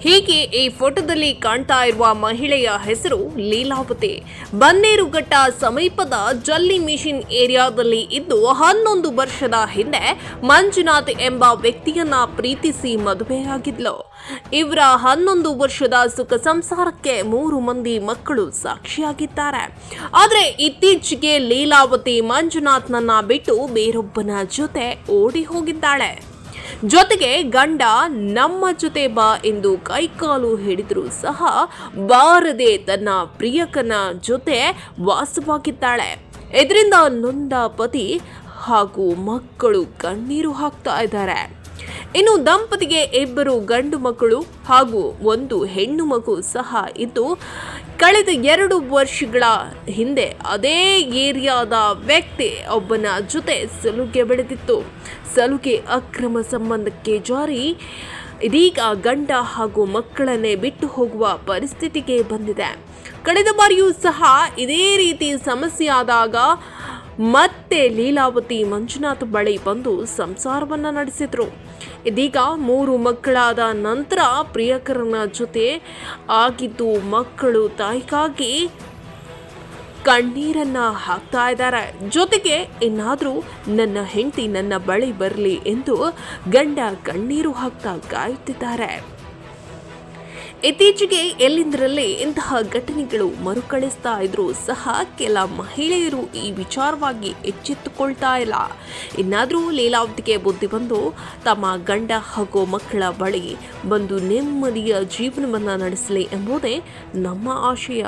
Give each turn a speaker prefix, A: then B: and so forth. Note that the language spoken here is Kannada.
A: ಹೀಗೆ ಈ ಫೋಟೋದಲ್ಲಿ ಕಾಣ್ತಾ ಇರುವ ಮಹಿಳೆಯ ಹೆಸರು ಲೀಲಾವತಿ. ಬನ್ನೇರುಘಟ್ಟ ಸಮೀಪದ ಜಲ್ಲಿ ಮಿಷಿನ್ ಏರಿಯಾದಲ್ಲಿ ಇದ್ದು ಹನ್ನೊಂದು ವರ್ಷದ ಹಿಂದೆ ಮಂಜುನಾಥ್ ಎಂಬ ವ್ಯಕ್ತಿಯನ್ನ ಪ್ರೀತಿಸಿ ಮದುವೆಯಾಗಿದ್ಲು. ಇವರ ಹನ್ನೊಂದು ವರ್ಷದ ಸುಖ ಸಂಸಾರಕ್ಕೆ ಮೂರು ಮಂದಿ ಮಕ್ಕಳು ಸಾಕ್ಷಿಯಾಗಿದ್ದಾರೆ. ಆದರೆ ಇತ್ತೀಚೆಗೆ ಲೀಲಾವತಿ ಮಂಜುನಾಥ್ನನ್ನ ಬಿಟ್ಟು ಬೇರೊಬ್ಬನ ಜೊತೆ ಓಡಿ ಹೋಗಿದ್ದಾಳೆ. ಜೊತೆಗೆ ಗಂಡ ನಮ್ಮ ಜೊತೆ ಬಾ ಎಂದು ಕೈಕಾಲು ಹಿಡಿದರೂ ಸಹ ಬಾರದೆ ತನ್ನ ಪ್ರಿಯಕನ ಜೊತೆ ವಾಸವಾಗಿದ್ದಾಳೆ. ಇದರಿಂದ ನೊಂದ ಪತಿ ಹಾಗೂ ಮಕ್ಕಳು ಕಣ್ಣೀರು ಹಾಕ್ತಾ ಇದ್ದಾರೆ. ಇನ್ನು ದಂಪತಿಗೆ ಇಬ್ಬರು ಗಂಡು ಮಕ್ಕಳು ಹಾಗೂ ಒಂದು ಹೆಣ್ಣು ಮಗು ಸಹ ಇದ್ದು, ಕಳೆದ ಎರಡು ವರ್ಷಗಳ ಹಿಂದೆ ಅದೇ ಏರಿಯಾದ ವ್ಯಕ್ತಿ ಒಬ್ಬನ ಜೊತೆ ಸಲುಗೆ ಬೆಳೆದಿತ್ತು. ಸಲುಗೆ ಅಕ್ರಮ ಸಂಬಂಧಕ್ಕೆ ಜಾರಿ. ಇದೀಗ ಗಂಡ ಹಾಗೂ ಮಕ್ಕಳನ್ನೇ ಬಿಟ್ಟು ಹೋಗುವ ಪರಿಸ್ಥಿತಿಗೆ ಬಂದಿದೆ. ಕಳೆದ ಬಾರಿಯೂ ಸಹ ಇದೇ ರೀತಿ ಸಮಸ್ಯೆ ಆದಾಗ ಮತ್ತೆ ಲೀಲಾವತಿ ಮಂಜುನಾಥ್ ಬಳಿ ಬಂದು ಸಂಸಾರವನ್ನ ನಡೆಸಿದ್ರು. ಇದೀಗ ಮೂರು ಮಕ್ಕಳಾದ ನಂತರ ಪ್ರಿಯಕರನ ಜೊತೆ ಆಗಿದ್ದು ಮಕ್ಕಳು ತಾಯಿಗಾಗಿ ಕಣ್ಣೀರನ್ನ ಹಾಕ್ತಾ ಇದ್ದಾರೆ. ಜೊತೆಗೆ ಇನ್ನಾದರೂ ನನ್ನ ಹೆಂಡತಿ ನನ್ನ ಬಳಿ ಬರಲಿ ಎಂದು ಗಂಡ ಕಣ್ಣೀರು ಹಾಕ್ತಾ ಕಾಯುತ್ತಿದ್ದಾರೆ. ಇತ್ತೀಚೆಗೆ ಎಲ್ಲಿಂದರಲ್ಲೇ ಇಂತಹ ಘಟನೆಗಳು ಮರುಕಳಿಸ್ತಾ ಇದ್ರೂ ಸಹ ಕೆಲ ಮಹಿಳೆಯರು ಈ ವಿಚಾರವಾಗಿ ಎಚ್ಚೆತ್ತುಕೊಳ್ತಾ ಇಲ್ಲ. ಇನ್ನಾದರೂ ಲೀಲಾವತಿಗೆ ಬುದ್ಧಿ ಬಂದು ತಮ್ಮ ಗಂಡ ಹಾಗೂ ಮಕ್ಕಳ ಬಳಿ ಬಂದು ನೆಮ್ಮದಿಯ ಜೀವನವನ್ನು ನಡೆಸಲಿ ಎಂಬುದೇ ನಮ್ಮ ಆಶಯ.